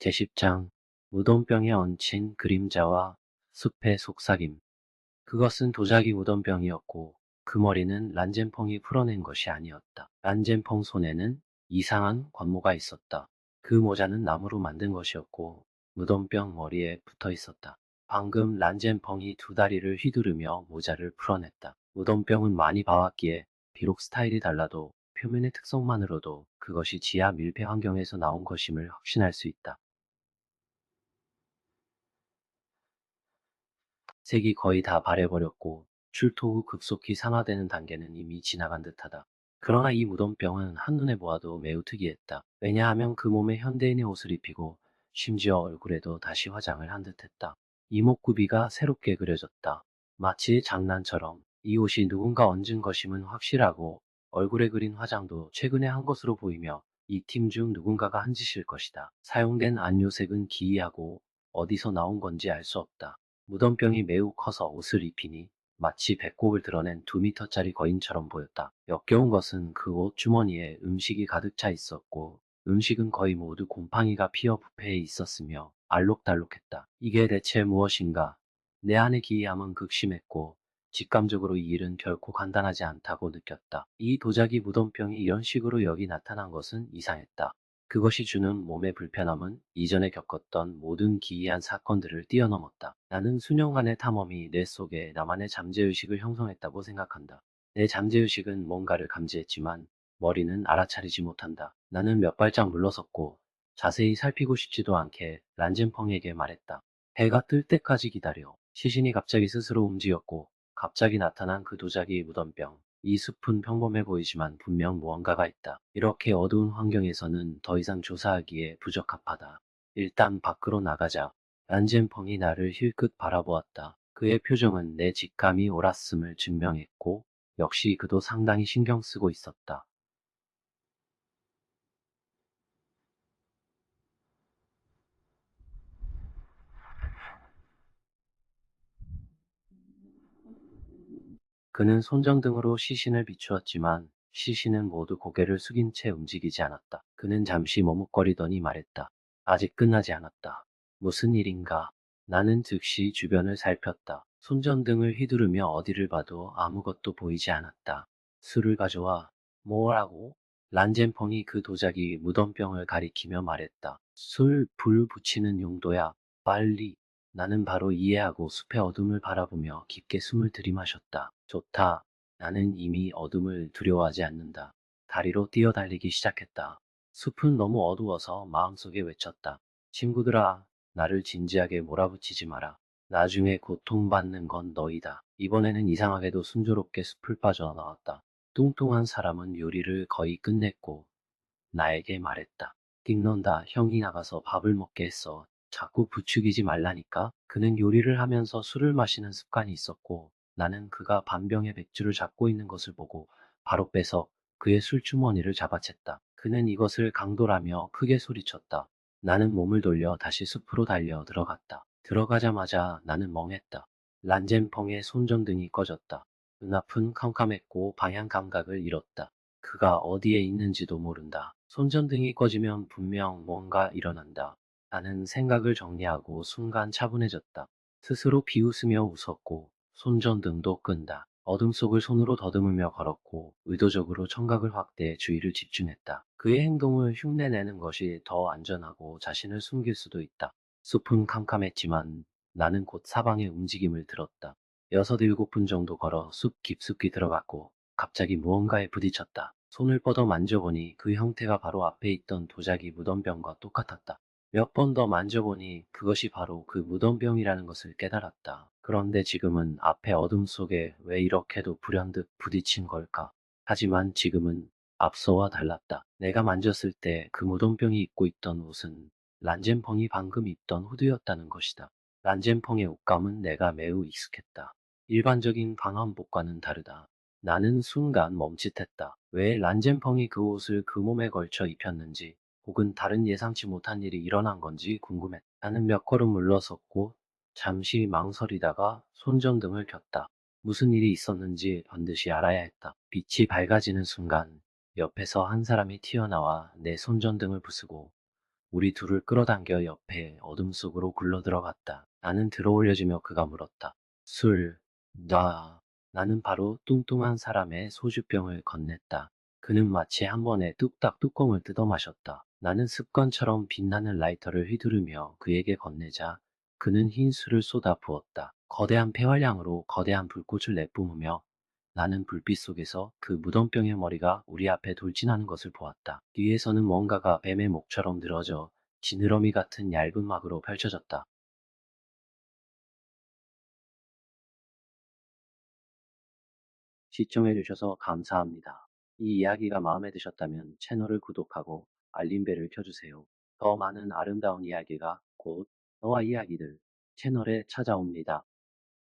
제10장 무덤병에 얹힌 그림자와 숲의 속삭임 그것은 도자기 무덤병이었고 그 머리는 란젠펑이 풀어낸 것이 아니었다. 란젠펑 손에는 이상한 관모가 있었다. 그 모자는 나무로 만든 것이었고 무덤병 머리에 붙어 있었다. 방금 란젠펑이 두 다리를 휘두르며 모자를 풀어냈다. 무덤병은 많이 봐왔기에 비록 스타일이 달라도 표면의 특성만으로도 그것이 지하 밀폐 환경에서 나온 것임을 확신할 수 있다. 색이 거의 다 바래버렸고 출토 후 급속히 산화되는 단계는 이미 지나간 듯하다. 그러나 이 무덤병은 한눈에 보아도 매우 특이했다. 왜냐하면 그 몸에 현대인의 옷을 입히고 심지어 얼굴에도 다시 화장을 한 듯했다. 이목구비가 새롭게 그려졌다. 마치 장난처럼 이 옷이 누군가 얹은 것임은 확실하고 얼굴에 그린 화장도 최근에 한 것으로 보이며 이 팀 중 누군가가 한 짓일 것이다. 사용된 안료색은 기이하고 어디서 나온 건지 알 수 없다. 무덤병이 매우 커서 옷을 입히니 마치 배꼽을 드러낸 두 미터짜리 거인처럼 보였다. 역겨운 것은 그 옷 주머니에 음식이 가득 차 있었고 음식은 거의 모두 곰팡이가 피어 부패해 있었으며 알록달록했다. 이게 대체 무엇인가? 내 안의 기이함은 극심했고 직감적으로 이 일은 결코 간단하지 않다고 느꼈다. 이 도자기 무덤병이 이런 식으로 여기 나타난 것은 이상했다. 그것이 주는 몸의 불편함은 이전에 겪었던 모든 기이한 사건들을 뛰어넘었다. 나는 수년간의 탐험이 내 속에 나만의 잠재의식을 형성했다고 생각한다. 내 잠재의식은 뭔가를 감지했지만 머리는 알아차리지 못한다. 나는 몇 발짝 물러섰고 자세히 살피고 싶지도 않게 란젠펑에게 말했다. 해가 뜰 때까지 기다려. 시신이 갑자기 스스로 움직였고 갑자기 나타난 그 도자기 무덤병. 이 숲은 평범해 보이지만 분명 무언가가 있다. 이렇게 어두운 환경에서는 더 이상 조사하기에 부적합하다. 일단 밖으로 나가자. 란젠펑이 나를 힐끗 바라보았다. 그의 표정은 내 직감이 옳았음을 증명했고 역시 그도 상당히 신경 쓰고 있었다. 그는 손전등으로 시신을 비추었지만 시신은 모두 고개를 숙인 채 움직이지 않았다. 그는 잠시 머뭇거리더니 말했다. 아직 끝나지 않았다. 무슨 일인가? 나는 즉시 주변을 살폈다. 손전등을 휘두르며 어디를 봐도 아무것도 보이지 않았다. 술을 가져와. 뭐라고? 란젠펑이 그 도자기 무덤병을 가리키며 말했다. 술, 불 붙이는 용도야. 빨리. 나는 바로 이해하고 숲의 어둠을 바라보며 깊게 숨을 들이마셨다. 좋다. 나는 이미 어둠을 두려워하지 않는다. 다리로 뛰어달리기 시작했다. 숲은 너무 어두워서 마음속에 외쳤다. 친구들아, 나를 진지하게 몰아붙이지 마라. 나중에 고통받는 건 너희다. 이번에는 이상하게도 순조롭게 숲을 빠져나왔다. 뚱뚱한 사람은 요리를 거의 끝냈고 나에게 말했다. 띵넌다. 형이 나가서 밥을 먹게 했어. 자꾸 부추기지 말라니까. 그는 요리를 하면서 술을 마시는 습관이 있었고 나는 그가 반병의 맥주를 잡고 있는 것을 보고 바로 빼서 그의 술주머니를 잡아챘다. 그는 이것을 강도라며 크게 소리쳤다. 나는 몸을 돌려 다시 숲으로 달려 들어갔다. 들어가자마자 나는 멍했다. 란젠펑의 손전등이 꺼졌다. 눈앞은 캄캄했고 방향 감각을 잃었다. 그가 어디에 있는지도 모른다. 손전등이 꺼지면 분명 뭔가 일어난다. 나는 생각을 정리하고 순간 차분해졌다. 스스로 비웃으며 웃었고 손전등도 끈다. 어둠 속을 손으로 더듬으며 걸었고 의도적으로 청각을 확대해 주의를 집중했다. 그의 행동을 흉내내는 것이 더 안전하고 자신을 숨길 수도 있다. 숲은 캄캄했지만 나는 곧 사방의 움직임을 들었다. 여섯 일곱 분 정도 걸어 숲 깊숙이 들어갔고 갑자기 무언가에 부딪혔다. 손을 뻗어 만져보니 그 형태가 바로 앞에 있던 도자기 무덤병과 똑같았다. 몇 번 더 만져보니 그것이 바로 그 무덤병이라는 것을 깨달았다. 그런데 지금은 앞에 어둠 속에 왜 이렇게도 불현듯 부딪힌 걸까? 하지만 지금은 앞서와 달랐다. 내가 만졌을 때 그 무덤병이 입고 있던 옷은 란젠펑이 방금 입던 후드였다는 것이다. 란젠펑의 옷감은 내가 매우 익숙했다. 일반적인 방한복과는 다르다. 나는 순간 멈칫했다. 왜 란젠펑이 그 옷을 그 몸에 걸쳐 입혔는지 혹은 다른 예상치 못한 일이 일어난 건지 궁금했다. 나는 몇 걸음 물러섰고 잠시 망설이다가 손전등을 켰다. 무슨 일이 있었는지 반드시 알아야 했다. 빛이 밝아지는 순간 옆에서 한 사람이 튀어나와 내 손전등을 부수고 우리 둘을 끌어당겨 옆에 어둠 속으로 굴러 들어갔다. 나는 들어올려지며 그가 물었다. 술, 나. 나는 바로 뚱뚱한 사람의 소주병을 건넸다. 그는 마치 한 번에 뚝딱 뚜껑을 뜯어 마셨다. 나는 습관처럼 빛나는 라이터를 휘두르며 그에게 건네자 그는 흰 술을 쏟아 부었다. 거대한 폐활량으로 거대한 불꽃을 내뿜으며 나는 불빛 속에서 그 무덤병의 머리가 우리 앞에 돌진하는 것을 보았다. 뒤에서는 뭔가가 뱀의 목처럼 늘어져 지느러미 같은 얇은 막으로 펼쳐졌다. 시청해주셔서 감사합니다. 이 이야기가 마음에 드셨다면 채널을 구독하고 알림벨을 켜주세요. 더 많은 아름다운 이야기가 곧 너와 이야기들 채널에 찾아옵니다.